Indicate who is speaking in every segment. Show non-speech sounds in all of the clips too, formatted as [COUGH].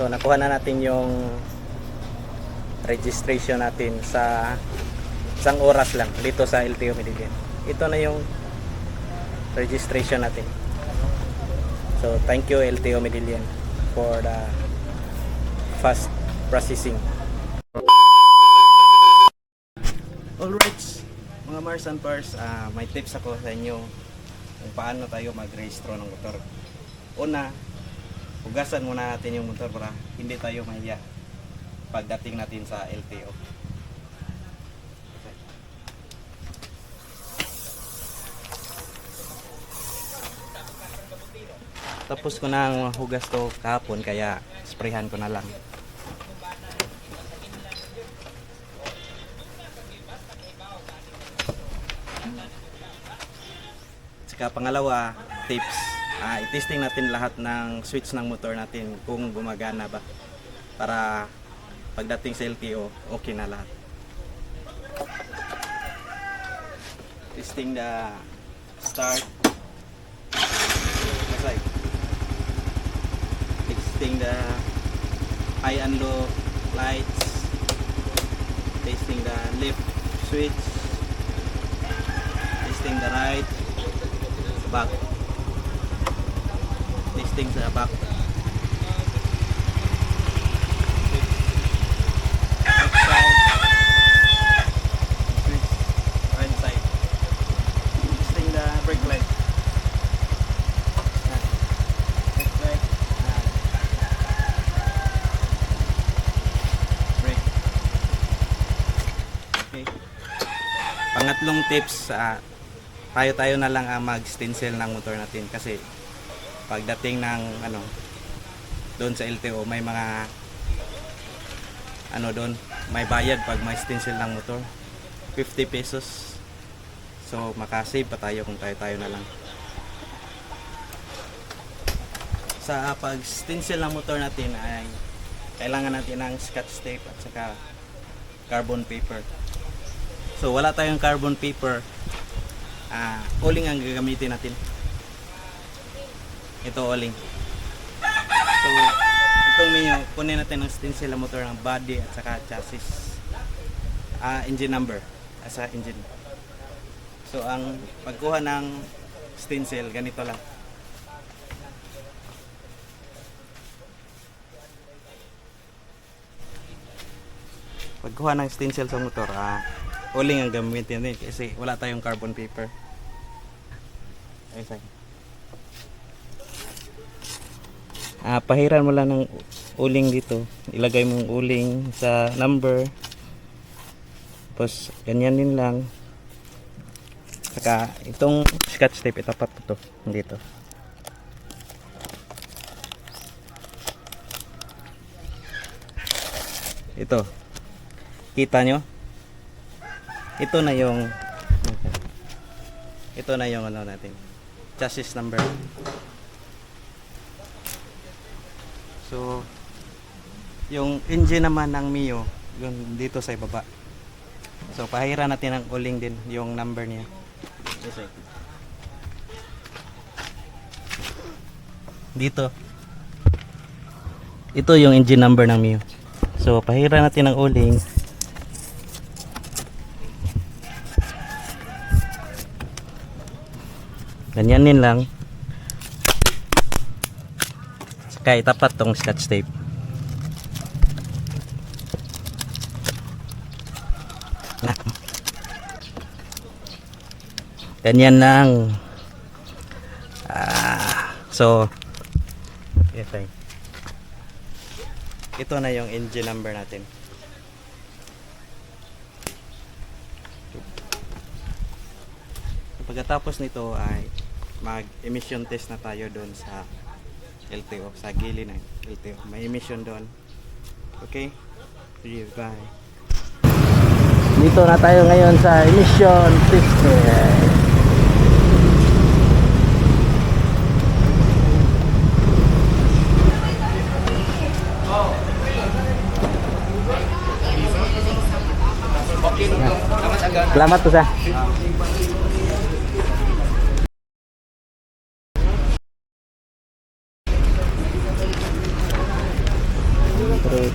Speaker 1: So nakuha na natin yung registration natin sa isang oras lang dito sa LTO Medellin. Ito na yung registration natin. So thank you LTO Medellin for the fast processing. Alright, mga Mars and Pars, ah, may tips ako sa inyo kung paano tayo mag-rehistro ng motor. Una, hugasan muna natin yung motor para hindi tayo mahiya pagdating natin sa LTO. Tapos ko na hugas to kahapon kaya sprayhan ko na lang. Saka pangalawa, tips. Ah, i-testing natin lahat ng switch ng motor natin kung gumagana ba. Para pagdating sa LTO, okay na lahat. Testing the start. Testing the high and low lights. Testing the left switch. Testing the right back testing sa back Left side. Switch. right side testing the brake light Yan. brake light Yan. brake. Okay. Pangatlong tips ah, tayo-tayo na lang ang mag-stencil ng motor natin kasi pagdating ng ano doon sa LTO may mga ano doon may bayad pag may stencil ng motor. 50 pesos. So makasave pa tayo kung tayo-tayo na lang. Sa pag stencil ng motor natin ay kailangan natin ng scotch tape at saka carbon paper. So wala tayong carbon paper ah, uling ang gagamitin natin. Ito uling. So, itong menu, kunin natin ang stencil ng motor ng body at saka chassis. Ah, engine number. Asa engine. So, ang pagkuha ng stencil, ganito lang. Pagkuha ng stencil sa motor, ah, uling ang gamitin din kasi wala tayong carbon paper. Ayun Ah, pahiran mo lang ng uling dito. Ilagay mo yung uling sa number. Tapos, ganyan din lang. Saka, itong scotch tape, itapat mo to. Dito. Ito. Kita nyo? ito na yung ito na yung ano natin chassis number so yung engine naman ng Mio yun dito sa ibaba. So pahira natin ang uling din yung number niya. Yes, sir. dito. Ito yung engine number ng Mio. So pahira natin ang uling. Ganyanin lang saka itapat tong scotch tape. Ganyan lang. Ah, so ito ito na yung engine number natin. Pagkatapos nito ay mag emission test na tayo doon sa LTO sa gili ng LTO may emission doon. Okay? See you bye. Dito na tayo ngayon sa emission test Salamat po sa. Fruit.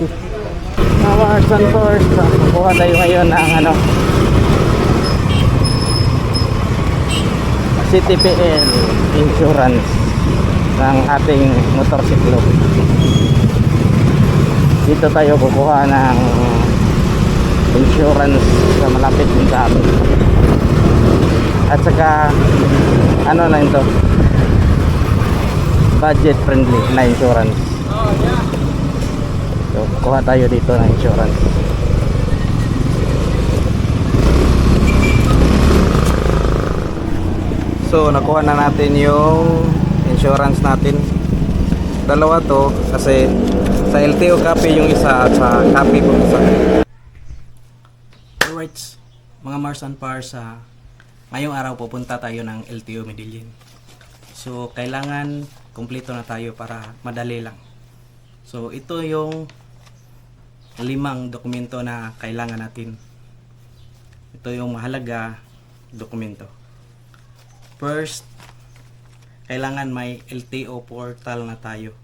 Speaker 1: Okay. Mga Arson Force, kukuha tayo ngayon ng ano CTPL insurance ng ating motorsiklo. Dito tayo kukuha ng insurance sa malapit din sa amin. At saka ano na ito? Budget friendly na insurance. So, kuha tayo dito ng insurance. So, nakuha na natin yung insurance natin. Dalawa to kasi sa LTO copy yung isa at sa copy po isa. Alright, mga Mars and Pars, ah, ngayong araw pupunta tayo ng LTO Medellin. So, kailangan kumpleto na tayo para madali lang. So, ito yung limang dokumento na kailangan natin. Ito yung mahalaga dokumento. First, kailangan may LTO portal na tayo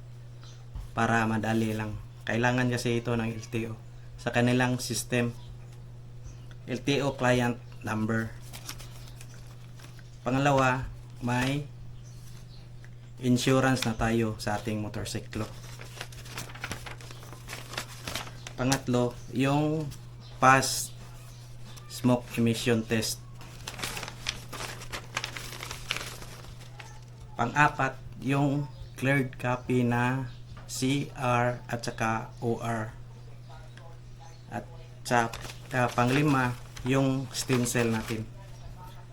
Speaker 1: para madali lang. Kailangan kasi ito ng LTO sa kanilang system. LTO client number. Pangalawa, may insurance na tayo sa ating motorsiklo. Pangatlo, yung past smoke emission test. Pang-apat, yung cleared copy na CR at saka OR. At sa uh, panglima, yung stencil natin.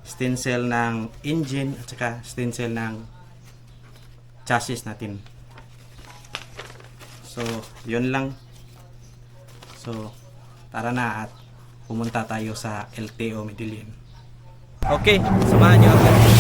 Speaker 1: Stencil ng engine at saka stencil ng chassis natin. So, yun lang. So, tara na at pumunta tayo sa LTO Medellin. Okay, samahan niyo ako.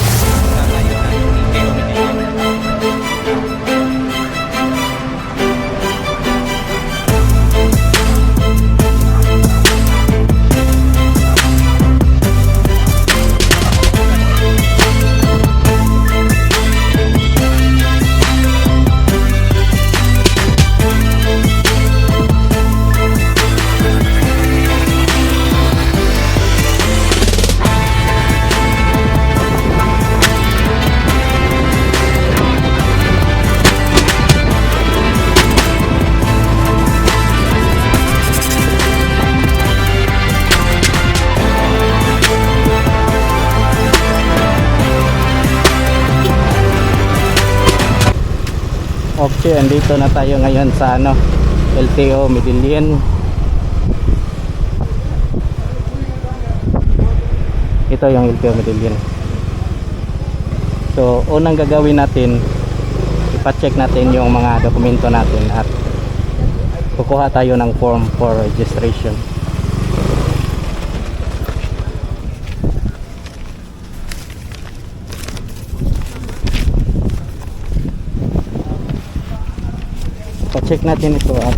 Speaker 1: Okay, andito na tayo ngayon sa ano, LTO Medellin. Ito yung LTO Medellin. So, unang gagawin natin, ipa-check natin yung mga dokumento natin at kukuha tayo ng form for registration. Pa-check natin ito at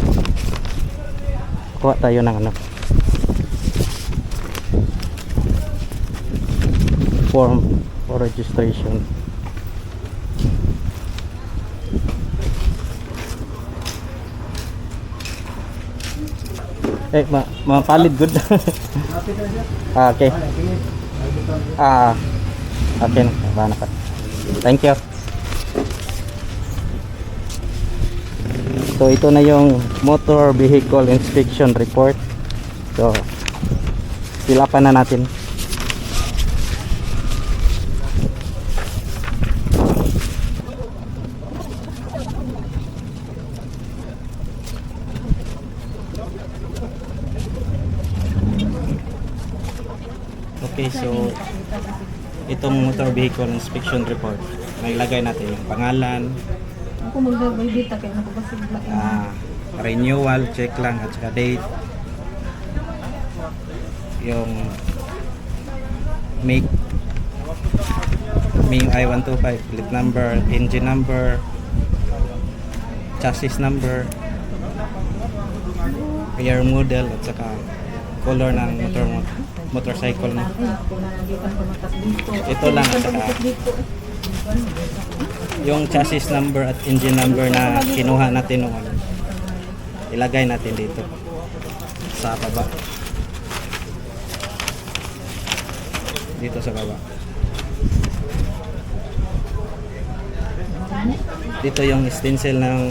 Speaker 1: kuha tayo ng ano form for registration. Eh, ma mapalid good. [LAUGHS] ah, okay. Ah, okay. Thank you. So ito na yung motor vehicle inspection report. So silapan na natin. Okay, so itong motor vehicle inspection report, nailagay natin yung pangalan,
Speaker 2: Ako magbabay dita kaya nakabasig ba
Speaker 1: ah, renewal check lang at saka date yung make Ming I-125 plate number, engine number chassis number year model at saka color ng motor mo, motorcycle mo.
Speaker 2: Ko.
Speaker 1: Ito lang,
Speaker 2: ko
Speaker 1: saka-. Yung chassis number at engine number na kinuha natin noon, ilagay natin dito sa baba. Dito sa baba. Dito yung stencil ng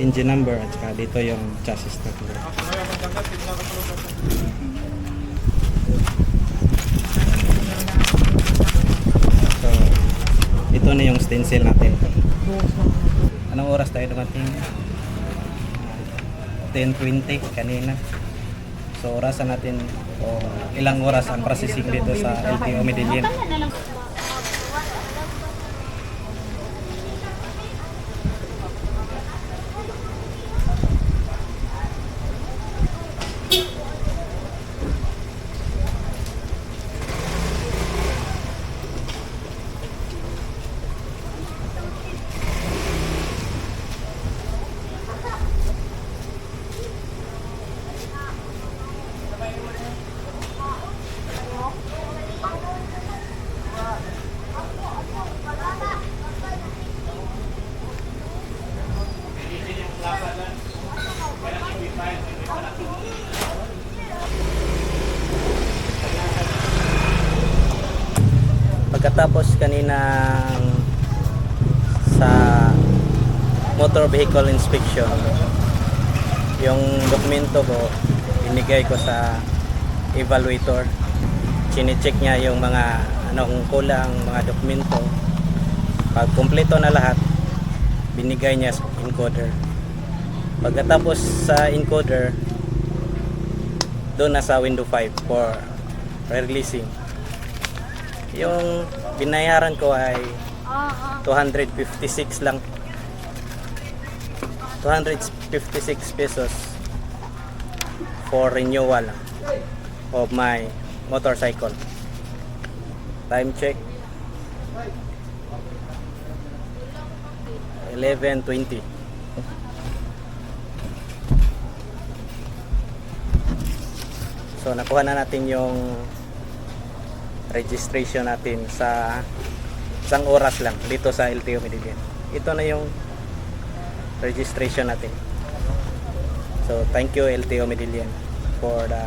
Speaker 1: engine number at saka dito yung chassis number. Na yung stencil natin. Anong oras tayo dumating? Ah, 10.20 kanina. So, orasan natin o ilang oras ang processing dito sa LTO Medellin. Pagkatapos kanina sa motor vehicle inspection, yung dokumento ko, binigay ko sa evaluator. Chine-check niya yung mga anong kulang, mga dokumento. Pag kumpleto na lahat, binigay niya sa encoder. Pagkatapos sa encoder, doon na sa window 5 for releasing. Yung binayaran ko ay 256 lang. 256 pesos for renewal of my motorcycle. Time check. 11.20 So nakuha na natin yung registration natin sa isang oras lang dito sa LTO Medellin. Ito na yung registration natin. So thank you LTO Medellin for the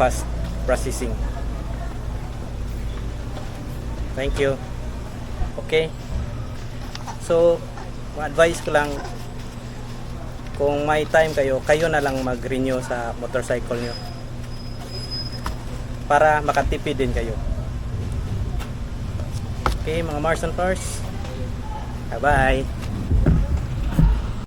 Speaker 1: fast processing. Thank you. Okay. So, advice ko lang kung may time kayo, kayo na lang mag-renew sa motorcycle nyo para makatipid din kayo. Okay, mga Mars and Pars. Bye-bye.